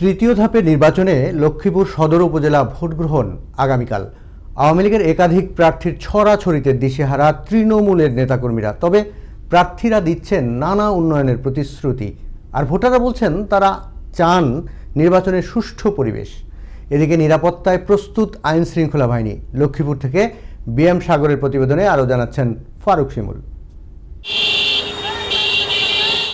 তৃতীয় ধাপের নির্বাচনে লক্ষ্মীপুর সদর উপজেলা ভোট গ্রহণ আগামীকাল। আওয়ামী লীগের একাধিক প্রার্থীর ছড়াছড়িতে দিশেহারা তৃণমূলের নেতাকর্মীরা, তবে প্রার্থীরা দিচ্ছেন নানা উন্নয়নের প্রতিশ্রুতি, আর ভোটাররা বলছেন তারা চান নির্বাচনের সুষ্ঠু পরিবেশ। এদিকে নিরাপত্তায় প্রস্তুত আইন শৃঙ্খলা বাহিনী লক্ষ্মীপুর থেকে বিএম সাগরের প্রতিবেদনে আরও জানাচ্ছেন ফারুক শিমুল।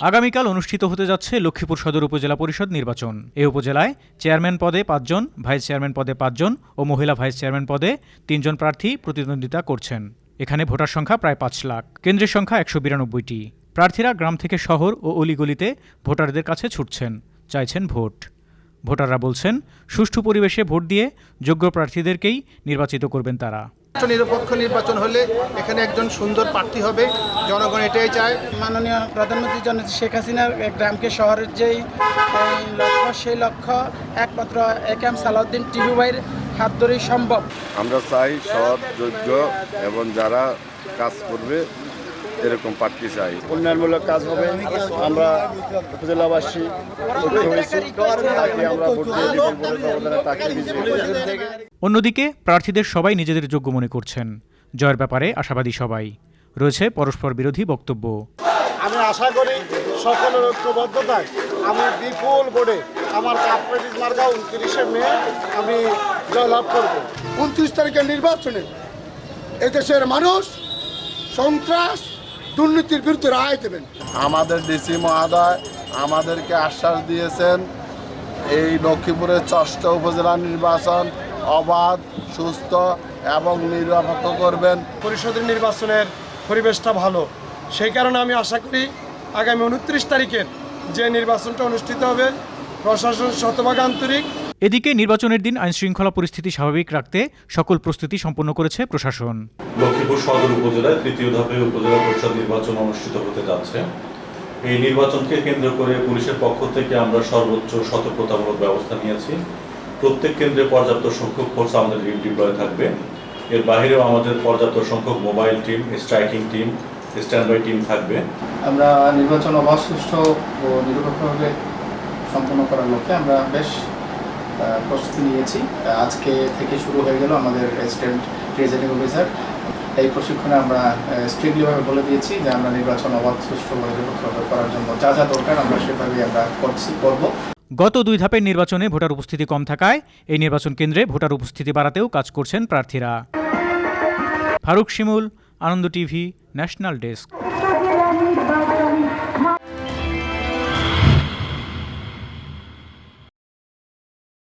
আগামীকাল অনুষ্ঠিত হতে যাচ্ছে লক্ষ্মীপুর সদর উপজেলা পরিষদ নির্বাচন। এ উপজেলায় চেয়ারম্যান পদে পাঁচজন, ভাইস চেয়ারম্যান পদে পাঁচজন ও মহিলা ভাইস চেয়ারম্যান পদে তিনজন প্রার্থী প্রতিদ্বন্দ্বিতা করছেন। এখানে ভোটার সংখ্যা প্রায় পাঁচ লাখ। কেন্দ্রের সংখ্যা একশো বিরানব্বইটি। প্রার্থীরা গ্রাম থেকে শহর ও অলিগলিতে ভোটারদের কাছে ছুটছেন, চাইছেন ভোট। ভোটাররা বলছেন, সুষ্ঠু পরিবেশে ভোট দিয়ে যোগ্য প্রার্থীদেরকেই নির্বাচিত করবেন তারা। নিরপেক্ষ নির্বাচন হলে এখানে একজন সুন্দর প্রার্থী হবে। জনগণ এটাই চায়। মাননীয় প্রধানমন্ত্রী জন শেখ হাসিনার গ্রামকে শহরের যেই লক্ষ্য সেই লক্ষ্য একমাত্র একাম সালাউদ্দিন টিভি ভাইয়ের হাত ধরেই সম্ভব। আমরা চাই সৎ যোগ্য এবং যারা কাজ করবে এরকম প্রার্থী চাই। উন্নয়নমূলক কাজ হবে। আমরা উপজেলাবাসী হয়েছি। তাকে আমরা ভোট দিয়ে তাকে। অন্যদিকে প্রার্থীদের সবাই নিজেদের যোগ্য মনে করছেন। জয়ের ব্যাপারে আশাবাদী সবাই। রয়েছে পরস্পর বিরোধী বক্তব্য। আমি আশা করি সকলের ঐক্যবদ্ধতায় আমি বিপুল ভোটে আমার কাপড়িস মার্কা উনত্রিশে মে আমি জয়লাভ করব। উনত্রিশ তারিখের নির্বাচনে এদেশের মানুষ সন্ত্রাস দুর্নীতির বিরুদ্ধে রায় দেবেন। আমাদের ডিসি মহোদয় আমাদেরকে আশ্বাস দিয়েছেন এই লক্ষ্মীপুরের ষষ্ঠ উপজেলা নির্বাচন অবাধ সুস্থ এবং নিরপেক্ষ করবেন। পরিষদের নির্বাচনের পরিবেশটা ভালো। সেই কারণে আমি আশা করি আগামী উনত্রিশ তারিখের যে নির্বাচনটা অনুষ্ঠিত হবে প্রশাসন শতভাগ আন্তরিক। এদিকে নির্বাচনের দিন আইনশৃঙ্খলা পরিস্থিতি স্বাভাবিক রাখতে সকল প্রস্তুতি সম্পন্ন করেছে প্রশাসন। লক্ষ্মীপুর সদর উপজেলায় তৃতীয় ধাপে উপজেলা পরিষদ নির্বাচন অনুষ্ঠিত হতে যাচ্ছে। এই নির্বাচনকে কেন্দ্র করে পুলিশের পক্ষ থেকে আমরা সর্বোচ্চ সতর্কতামূলক ব্যবস্থা নিয়েছি। প্রত্যেক কেন্দ্রে পর্যাপ্ত সংখ্যক ফোর্স আমাদের টিম ডিপ্লয় থাকবে। এর বাইরেও আমাদের পর্যাপ্ত সংখ্যক mobile team striking team stand by team থাকবে। আমরা নির্বাচন অবাধ, সুষ্ঠু ও নিরপেক্ষভাবে সম্পন্ন করার লক্ষ্যে আমরা বেশ প্রস্তুতি নিয়েছি। আজকে থেকে শুরু হয়ে গেল আমাদের স্টেট প্রেজেন্টিং অফিসার এই প্রশিক্ষণে আমরা স্ট্রিক্টলিভাবে বলে দিয়েছি যে আমরা নির্বাচন অবাধ সুষ্ঠু নিরপেক্ষভাবে করার জন্য যা যা দরকার আমরা সেভাবেই আমরা করছি, করব। গত দুই ধাপের নির্বাচনে ভোটার উপস্থিতি কম থাকায় এই নির্বাচন কেন্দ্রে ভোটার উপস্থিতি বাড়াতেও কাজ করছেন প্রার্থীরা। Faruk Shimul, Ananda TV, national desk.